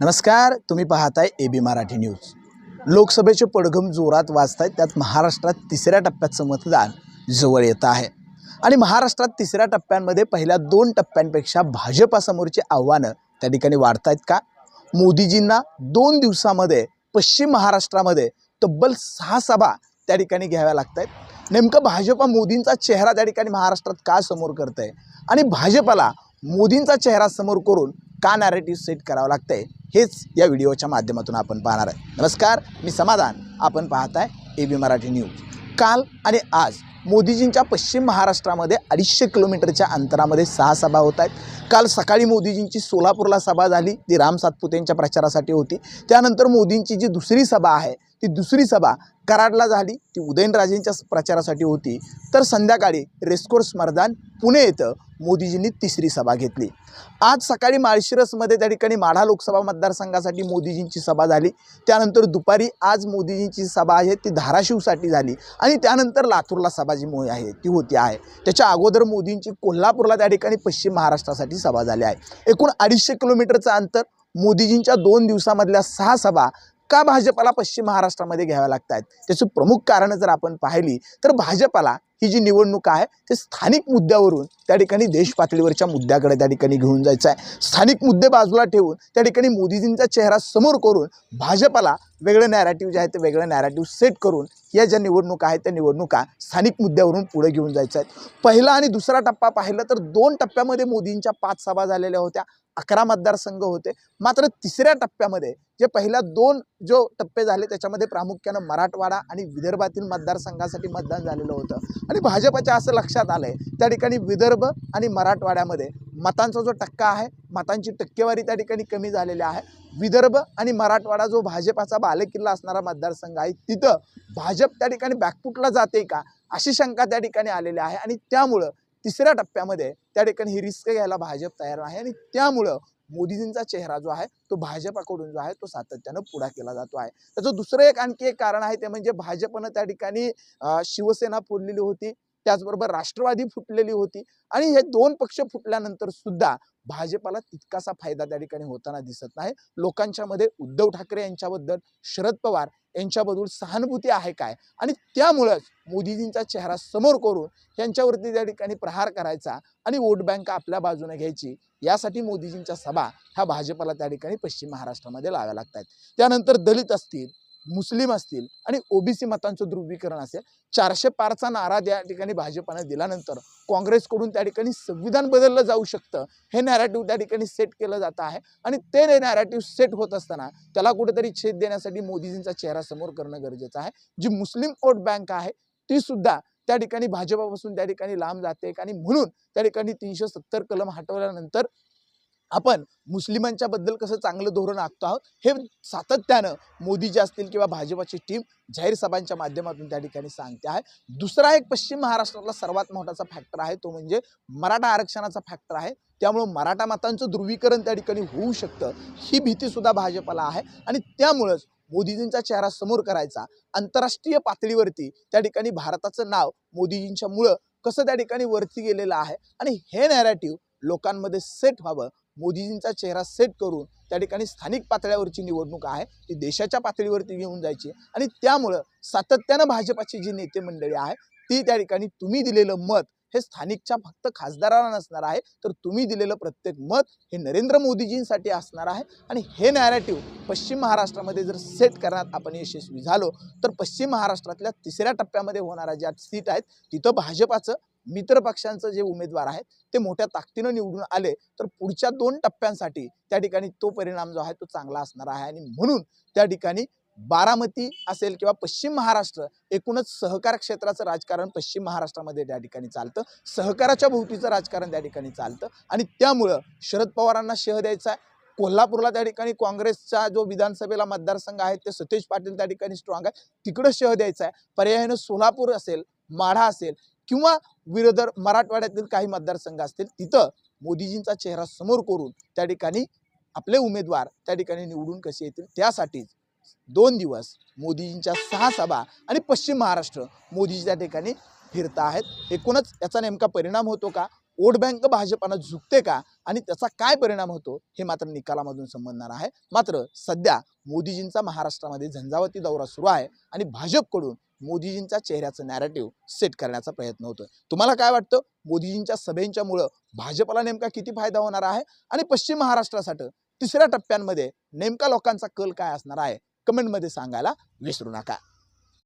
नमस्कार तुम्ही पाहताय ए बी मराठी न्यूज. लोकसभेचे पडघम जोरात वाचत आहेत त्यात महाराष्ट्रात तिसऱ्या टप्प्याचं मतदान जवळ येतं आहे. आणि महाराष्ट्रात तिसऱ्या टप्प्यांमध्ये पहिल्या दोन टप्प्यांपेक्षा भाजपासमोरची आव्हानं त्या ठिकाणी वाढत आहेत का? मोदीजींना दोन दिवसामध्ये पश्चिम महाराष्ट्रामध्ये तब्बल सहा सभा त्या ठिकाणी घ्याव्या लागत आहेत नेमकं भाजपा मोदींचा चेहरा त्या ठिकाणी महाराष्ट्रात का समोर करत आहे आणि भाजपाला मोदींचा चेहरा समोर करून का नॅरेटिव्ह सेट करावं लागतंय? हेच या व्हिडिओच्या माध्यमातून आपण पाहणार आहे. नमस्कार मी समाधान. आपण पाहताय ए बी मराठी न्यूज काल आणि आज मोदीजींच्या पश्चिम महाराष्ट्रामध्ये अडीचशे किलोमीटरच्या अंतरामध्ये सहा सभा होत आहेत. काल सकाळी मोदीजींची सोलापूरला सभा झाली ती राम सातपुतेंच्या प्रचारासाठी होती. त्यानंतर मोदींची जी दुसरी सभा आहे ती दुसरी सभा कराडला झाली. ती उदयनराजेंच्या प्रचारासाठी होती. तर संध्याकाळी रेस्कोर्स मैदान पुणे येथं मोदीजींनी तिसरी सभा घेतली. आज सकाळी माळशिरसमध्ये त्या ठिकाणी माढा लोकसभा मतदारसंघासाठी मोदीजींची सभा झाली. त्यानंतर दुपारी आज मोदीजींची सभा आहे ती धाराशिवसाठी झाली. आणि त्यानंतर लातूरला सभा जी मोही आहे ती होती आहे. त्याच्या अगोदर मोदींची कोल्हापूरला त्या ठिकाणी पश्चिम महाराष्ट्रासाठी सभा झाली आहे. एकूण अडीचशे किलोमीटरचं अंतर मोदीजींच्या दोन दिवसामधल्या सहा सभा का भाजपाला पश्चिम महाराष्ट्रामध्ये घ्याव्या लागत आहेत त्याची प्रमुख कारणं जर आपण पाहिली तर भाजपाला ही जी निवडणूक आहे ते स्थानिक मुद्द्यावरून त्या ठिकाणी देश पातळीवरच्या मुद्द्याकडे त्या ठिकाणी घेऊन जायचं आहे. स्थानिक मुद्दे बाजूला ठेवून त्या ठिकाणी मोदीजींचा चेहरा समोर करून भाजपाला वेगळं नॅरेटिव्ह जे आहे ते वेगळं नॅरेटिव्ह सेट करून या ज्या निवडणुका आहेत त्या निवडणुका स्थानिक मुद्द्यावरून पुढे घेऊन जायचं आहेत. पहिला आणि दुसरा टप्पा पाहिलं तर दोन टप्प्यामध्ये मोदींच्या पाच सभा झालेल्या होत्या. अकरा मतदारसंघ होते. मात्र तिसऱ्या टप्प्यामध्ये जे पहिल्या दोन जो टप्पे झाले त्याच्यामध्ये प्रामुख्यानं मराठवाडा आणि विदर्भातील मतदारसंघासाठी मतदान झालेलं होतं. आणि भाजपच्या असं लक्षात आलं आहे त्या ठिकाणी विदर्भ आणि मराठवाड्यामध्ये मतांचा जो टक्का आहे मतांची टक्केवारी त्या ठिकाणी कमी झालेली आहे. विदर्भ आणि मराठवाडा जो भाजपाचा बालेकिल्ला असणारा मतदारसंघ आहे तिथं भाजप त्या ठिकाणी बॅकफुटला जाते का अशी शंका त्या ठिकाणी आलेली आहे. आणि त्यामुळं तिसऱ्या टप्प्यामध्ये त्या ठिकाणी ही रिस्क घ्यायला भाजप तयार आहे. आणि त्यामुळं मोदीजींचा चेहरा जो आहे तो भाजपाकडून जो आहे तो सातत्यानं पुढा केला जातो आहे. त्याचं दुसरं एक आणखी एक कारण आहे ते म्हणजे भाजपनं त्या ठिकाणी शिवसेना पुरलेली होती. त्याचबरोबर राष्ट्रवादी फुटलेली होती. आणि हे दोन पक्ष फुटल्यानंतर सुद्धा भाजपाला तितकासा फायदा त्या ठिकाणी होताना दिसत नाही. लोकांच्या मध्ये उद्धव ठाकरे यांच्याबद्दल शरद पवार यांच्याबद्दल सहानुभूती आहे काय? आणि त्यामुळंच मोदीजींचा चेहरा समोर करून यांच्यावरती त्या ठिकाणी प्रहार करायचा आणि वोट बँक आपल्या बाजूने घ्यायची यासाठी मोदीजींच्या सभा ह्या भाजपाला त्या ठिकाणी पश्चिम महाराष्ट्रामध्ये लाव्या लागतात त्यानंतर दलित असतील मुस्लिम असतील आणि ओबीसी मतांचं ध्रुवीकरण असेल चारशे पारचा नारा त्या ठिकाणी भाजपानं दिल्यानंतर काँग्रेसकडून त्या ठिकाणी संविधान बदललं जाऊ शकतं हे नॅरेटिव्ह त्या ठिकाणी सेट केलं जात आहे. आणि ते नॅरेटिव्ह सेट होत असताना त्याला कुठेतरी छेद देण्यासाठी मोदीजींचा चेहरा समोर करणं गरजेचं आहे. जी मुस्लिम वोट बँक आहे ती सुद्धा त्या ठिकाणी भाजपापासून त्या ठिकाणी लांब जाते. आणि म्हणून त्या ठिकाणी तीनशे सत्तर कलम हटवल्यानंतर आपण मुस्लिमांच्या बद्दल कसं चांगलं धोरण आखतो आहोत हे सातत्यानं मोदीजी असतील किंवा भाजपाची टीम जाहीर सभांच्या माध्यमातून त्या ठिकाणी सांगते आहे. दुसरा एक पश्चिम महाराष्ट्रातला सर्वात मोठाचा फॅक्टर आहे तो म्हणजे मराठा आरक्षणाचा फॅक्टर आहे. त्यामुळं मराठा मतांचं ध्रुवीकरण त्या ठिकाणी होऊ शकतं ही भीतीसुद्धा भाजपाला आहे. आणि त्यामुळंच मोदीजींचा चेहरा समोर करायचा आंतरराष्ट्रीय पातळीवरती त्या ठिकाणी भारताचं नाव मोदीजींच्या मुळं कसं त्या ठिकाणी वरती गेलेलं आहे. आणि हे नॅरेटिव्ह लोकांमध्ये सेट व्हावं मोदीजींचा चेहरा सेट करून त्या ठिकाणी स्थानिक पातळ्यावरची निवडणूक आहे ती देशाच्या पातळीवरती घेऊन जायची आणि त्यामुळं सातत्यानं भाजपाची जी नेते मंडळी आहे ती त्या ठिकाणी तुम्ही दिलेलं मत हे स्थानिकच्या फक्त खासदाराला नसणार आहे तर तुम्ही दिलेलं प्रत्येक मत हे नरेंद्र मोदीजींसाठी असणार आहे. आणि हे नॅरेटिव्ह पश्चिम महाराष्ट्रामध्ये जर सेट करण्यात आपण यशस्वी झालो तर पश्चिम महाराष्ट्रातल्या तिसऱ्या टप्प्यामध्ये होणाऱ्या ज्या सीट आहेत तिथं भाजपाचं मित्र पक्षांचं जे उमेदवार आहेत ते मोठ्या ताकदीनं निवडून आले तर पुढच्या दोन टप्प्यांसाठी त्या ठिकाणी तो परिणाम जो आहे तो चांगला असणार आहे. आणि म्हणून त्या ठिकाणी बारामती असेल किंवा पश्चिम महाराष्ट्र एकूणच सहकार क्षेत्राचं राजकारण पश्चिम महाराष्ट्रामध्ये त्या ठिकाणी चालतं. सहकाराच्या भोवतीचं राजकारण त्या ठिकाणी चालतं. आणि त्यामुळं शरद पवारांना शह द्यायचा आहे. कोल्हापूरला त्या ठिकाणी काँग्रेसचा जो विधानसभेला मतदारसंघ आहे ते सतेज पाटील त्या ठिकाणी स्ट्रॉंग आहे. तिकडं शह द्यायचा आहे. पर्यायानं सोलापूर असेल माढा असेल किंवा विरोधर मराठवाड्यातील काही मतदारसंघ असतील तिथं मोदीजींचा चेहरा समोर करून त्या ठिकाणी आपले उमेदवार त्या ठिकाणी निवडून कसे येतील त्यासाठीच दोन दिवस मोदीजींच्या सहा सभा आणि पश्चिम महाराष्ट्र मोदीजी त्या ठिकाणी फिरत आहेत. एकूणच याचा नेमका परिणाम होतो का? वोट बँक भाजपानं झुकते का? आणि त्याचा काय परिणाम होतो? हे मात्र निकालामधून समजणार आहे. मात्र सध्या मोदीजींचा महाराष्ट्रामध्ये झंझावती दौरा सुरू आहे आणि भाजपकडून मोदीजींच्या चेहऱ्याचं नॅरेटिव्ह सेट करण्याचा प्रयत्न होतोय. तुम्हाला काय वाटतं? मोदीजींच्या सभेंच्यामुळं भाजपला नेमका किती फायदा होणार आहे? आणि पश्चिम महाराष्ट्रासाठी तिसऱ्या टप्प्यांमध्ये नेमका लोकांचा कल काय असणार आहे? कमेंटमध्ये सांगायला विसरू नका.